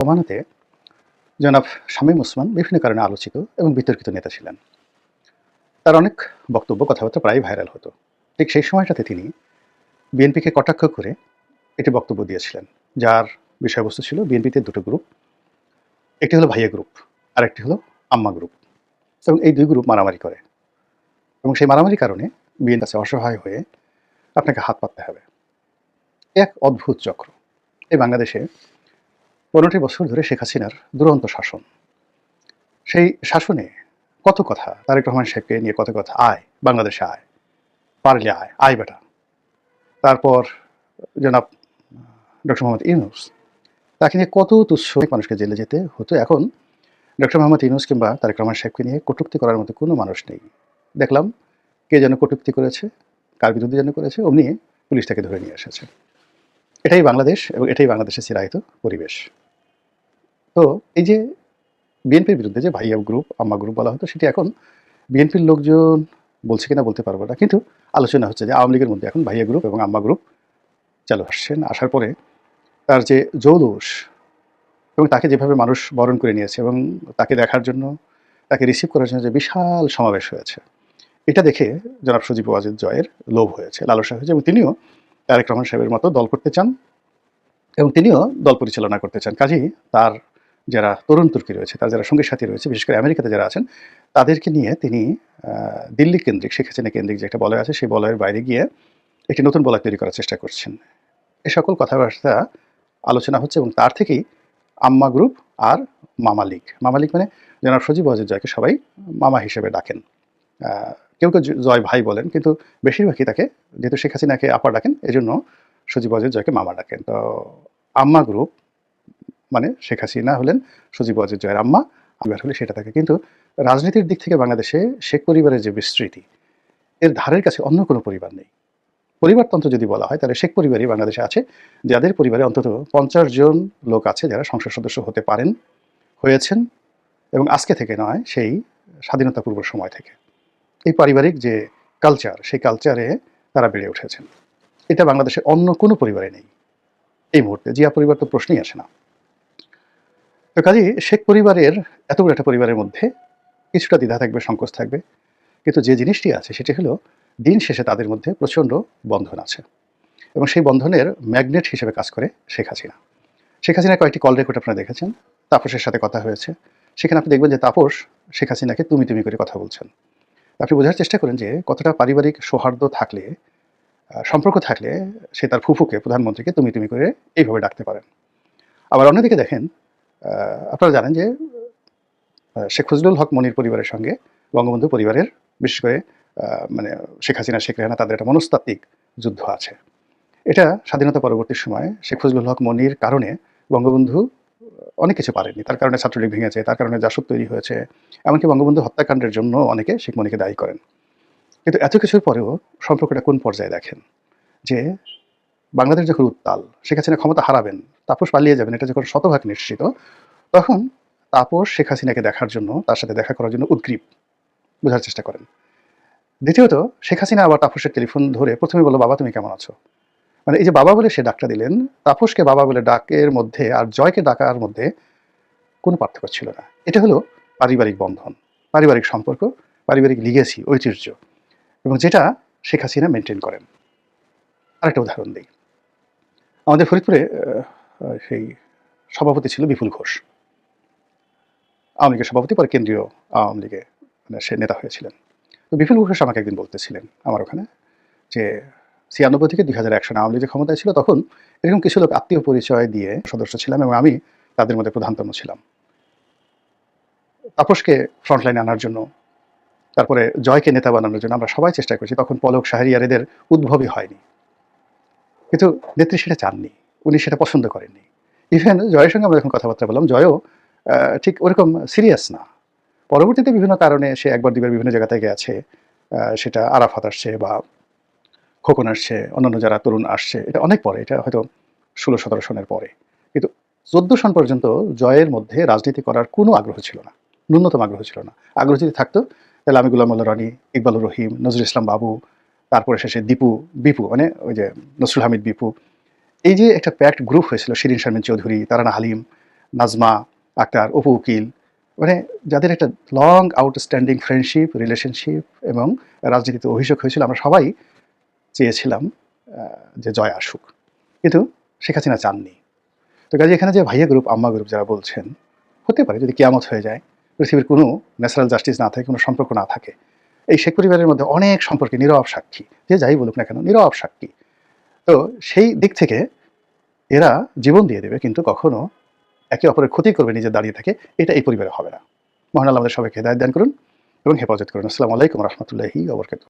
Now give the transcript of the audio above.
জমানাতে জনাব শামীম ওসমান বিভিন্ন কারণে আলোচিত এবং বিতর্কিত নেতা ছিলেন। তার অনেক বক্তব্য, কথাবার্তা প্রায় ভাইরাল হতো। ঠিক সেই সময়টাতে তিনি বিএনপিকে কটাক্ষ করে একটি বক্তব্য দিয়েছিলেন, যার বিষয়বস্তু ছিল বিএনপিতে দুটো গ্রুপ। একটি হলো ভাইয়া গ্রুপ আর একটি হলো আম্মা গ্রুপ। এবং এই দুই গ্রুপ মারামারি করে। এবং সেই মারামারির কারণে বিএনপি কাছে অসহায় হয়ে আপনাকে হাত পাততে হবে। এক অদ্ভুত চক্র। এই বাংলাদেশে পনেরোটি বছর ধরে শেখ হাসিনার দুরন্ত শাসন। সেই শাসনে কত কথা তারেক রহমান শেখকে নিয়ে কত কথা আয়, বাংলাদেশে আয়, পারলে আয় আয় বেটা। তারপর জনাব ডক্টর মোহাম্মদ ইউনুস, তাকে নিয়ে কত তুচ্ছ মানুষকে জেলে যেতে হতো। এখন ডক্টর মোহাম্মদ ইউনুস কিংবা তারেক রহমান সাহেবকে নিয়ে কটুক্তি করার মতো কোনো মানুষ নেই। দেখলাম কে যেন কটুক্তি করেছে, কার বিরুদ্ধে যেন করেছে, অমনি পুলিশ তাকে ধরে নিয়ে এসেছে। এটাই বাংলাদেশ এবং এটাই বাংলাদেশের চিরায়িত পরিবেশ। তো এই যে বিএনপির বিরুদ্ধে যে ভাইয়া গ্রুপ আম্মা গ্রুপ বলা হতো, সেটি এখন বিএনপির লোকজন বলছে কিনা বলতে পারব না। কিন্তু আলোচনা হচ্ছে যে আওয়ামী লীগের মধ্যে এখন ভাইয়া গ্রুপ এবং আম্মা গ্রুপ চালু আসছেন আসার পরে তার যে জৌলুস এবং তাকে যেভাবে মানুষ বরণ করে নিয়েছে এবং তাকে দেখার জন্য, তাকে রিসিভ করার জন্য যে বিশাল সমাবেশ হয়েছে, এটা দেখে জনাব সজীব ওয়াজিদ জয়ের লোভ হয়েছে, লালসা হয়েছে এবং তিনিও তারেক রহমান সাহেবের মতো দল করতে চান এবং তিনিও দল পরিচালনা করতে চান। কাজেই তার যারা তরুণ তুর্কি রয়েছে, তার যারা সঙ্গী সাথী রয়েছে, বিশেষ করে আমেরিকাতে যারা আছেন, তাদেরকে নিয়ে তিনি দিল্লি কেন্দ্রিক, শেখ হাসিনা কেন্দ্রিক যে একটা বলয় আছে, সেই বলয়ের বাইরে গিয়ে একটি নতুন বলয় তৈরি করার চেষ্টা করছেন। এ সকল কথাবার্তা আলোচনা হচ্ছে এবং তার থেকেই আম্মা গ্রুপ আর মামা লীগ। মামা লীগ মানে জনাব সজীব ওয়াজিদ জয়কে সবাই মামা হিসেবে ডাকেন। কেউ কেউ জয় ভাই বলেন, কিন্তু বেশিরভাগই তাকে, যেহেতু শেখ হাসিনাকে আপা ডাকেন, এজন্য সজীব ওয়াজিদ জয়কে মামা ডাকেন। তো আম্মা গ্রুপ মানে শেখ হাসিনা হলেন সজীব ওয়াজিদ জয়ের আম্মা পরিবার হলে সেটা থাকে কিন্তু রাজনীতির দিক থেকে বাংলাদেশে শেখ পরিবারের যে বিস্তৃতি, এর ধারের কাছে অন্য কোনো পরিবার নেই। পরিবারতন্ত্র যদি বলা হয়, তাহলে শেখ পরিবারই বাংলাদেশে আছে, যাদের পরিবারে অন্তত পঞ্চাশ জন লোক আছে যারা সংসদ সদস্য হতে পারেন, হয়েছেন, এবং আজকে থেকে নয়, সেই স্বাধীনতা পূর্ব সময় থেকে। এই পারিবারিক যে কালচার সেই কালচারে তারা বেড়ে উঠেছেন। এটা বাংলাদেশের অন্য কোনো পরিবারে নেই। এই মুহূর্তে জিয়া পরিবার তো প্রশ্নই আসে না। তো কাজে শেখ পরিবারের, এত বড় একটা পরিবারের মধ্যে কিছুটা দ্বিধা থাকবে, সংকোচ থাকবে। কিন্তু যে জিনিসটি আছে, সেটি হলো দিন শেষে তাদের মধ্যে প্রচণ্ড বন্ধন আছে। এবং সেই বন্ধনের ম্যাগনেট হিসেবে কাজ করে শেখ হাসিনা। শেখ হাসিনা কয়েকটি কল রেকর্ড আপনারা দেখেছেন। তাপসের সাথে কথা হয়েছে। সেখানে আপনি দেখবেন যে তাপস, শেখ হাসিনাকে তুমি তুমি করে কথা বলছেন। আপনি বোঝার চেষ্টা করেন যে কতটা পারিবারিক সৌহার্দ্য থাকলে সম্পর্ক থাকলে সে তার ফুফুকে, প্রধানমন্ত্রীকে তুমি তুমি করে এইভাবে ডাকতে পারেন। আবার অন্যদিকে দেখেন আপনারা জানেন যে শেখ ফজলুল হক মনির পরিবারের সঙ্গে বঙ্গবন্ধু পরিবারের বিশেষ করে মানে শেখ হাসিনা, শেখ রেহানা তাদের একটা মনস্তাত্ত্বিক যুদ্ধ আছে। এটা স্বাধীনতা পরবর্তী সময়ে শেখ ফজলুল হক মনির কারণে বঙ্গবন্ধু অনেক কিছু পারেনি। তার কারণে ছাত্রলীগ ভেঙেছে, তার কারণে জাসদ তৈরি হয়েছে, এমনকি বঙ্গবন্ধু হত্যাকাণ্ডের জন্য অনেকে শেখ মনিকে দায়ী করেন। কিন্তু এত কিছুর পরেও সম্পর্কটা কোন পর্যায়ে দেখেন? যে বাংলাদেশ যখন উত্তাল, শেখ হাসিনা ক্ষমতা হারাবেন, তাপস পালিয়ে যাবেন, এটা যখন শতভাগ নিশ্চিত, তখন তাপস শেখ হাসিনাকে দেখার জন্য, তার সাথে দেখা করার জন্য উদ্গ্রীব বোঝার চেষ্টা করেন। দ্বিতীয়ত, শেখ হাসিনা আবার তাপসের টেলিফোন ধরে প্রথমে বলল, বাবা, তুমি কেমন আছো? মানে এই যে বাবা বলে সে ডাকটা দিলেন, তাপসকে বাবা বলে ডাকের মধ্যে আর জয়কে ডাকার মধ্যে কোনো পার্থক্য ছিল না। এটা হলো পারিবারিক বন্ধন, পারিবারিক সম্পর্ক, পারিবারিক লিগেসি ঐতিহ্য এবং যেটা শেখ হাসিনা মেনটেন করেন। আরেকটা উদাহরণ দিই। আমাদের ফরিদপুরে সেই সভাপতি ছিল বিপুল ঘোষ। আওয়ামী লীগের সভাপতি, পরে কেন্দ্রীয় আওয়ামী লীগে মানে সে নেতা হয়েছিলেন। তো বিপুল ঘোষ আমাকে একদিন বলতেছিলেন আমার ওখানে যে ছিয়ানব্বই থেকে দুই হাজার এক সালে আওয়ামী লীগ যে ক্ষমতায় ছিল তখন এরকম কিছু লোক আত্মীয় পরিচয় দিয়ে সদস্য ছিলাম এবং আমি তাদের মধ্যে প্রধানতম ছিলাম। তাপসকে ফ্রন্টলাইনে আনার জন্য তারপরে জয়কে নেতা বানানোর জন্য আমরা সবাই চেষ্টা করেছি তখন পলক শাহরিয়ার এদের উদ্ভবই হয়নি। কিন্তু নেত্রী সেটা চাননি উনি সেটা পছন্দ করেননি। ইভেন জয়ের সঙ্গে আমরা যখন কথাবার্তা বললাম জয়ও ঠিক ওরকম সিরিয়াস না। পরবর্তীতে বিভিন্ন কারণে সে একবার দুবার বিভিন্ন জায়গা থেকে আছে আহ, সেটা আরাফাত আসছে বা খোকন আসছে, অন্যান্য যারা তরুণ আসছে, এটা অনেক পরে, এটা হয়তো ষোলো সতেরো সনের পরে। কিন্তু চোদ্দ সন পর্যন্ত জয়ের মধ্যে রাজনীতি করার কোনো আগ্রহ ছিল না, ন্যূনতম আগ্রহ ছিল না। আগ্রহ যদি থাকতো, তাহলে আমি গুলাম মোল্লা রানী, ইকবালুর রহিম, নজরুল ইসলাম বাবু, তারপরে শেষে দীপু, বিপু মানে ওই যে নসরুল হামিদ বিপু। এই যে একটা প্যাক্ট গ্রুপ হয়েছিল, শিরিন শারমিন চৌধুরী, তারানা হালিম নাজমা, আক্তার, অপু উকিল মানে যাদের একটা লং আউটস্ট্যান্ডিং ফ্রেন্ডশিপ রিলেশনশিপ এবং রাজনীতিতে অভিযোগ হয়েছিল, আমরা সবাই চেয়েছিলাম যে জয় আসুক। কিন্তু শেখ হাসিনা চাননি। তো কাজে এখানে যে ভাইয়া গ্রুপ আম্মা গ্রুপ যারা বলছেন, হতে পারে যদি কেয়ামত হয়ে যায়, পৃথিবীর কোনো ন্যাচারাল জাস্টিস না থাকে, কোনো সম্পর্ক না থাকে, এই শেখ পরিবারের মধ্যে অনেক সম্পর্কে নীরব সাক্ষী, যে যাই বলুক না কেন, নীরব সাক্ষী। তো সেই দিক থেকে এরা জীবন দিয়ে দেবে, কিন্তু কখনো একে অপরের ক্ষতি করবে, নিজে দাঁড়িয়ে থাকে, এটা এই পরিবারে হবে না। মহান আল্লাহ আমাদের সবাইকে হেদায়ত দান করুন এবং হেফাজত করুন। আসসালামু আলাইকুম রহমতুল্লাহি ওবরকাত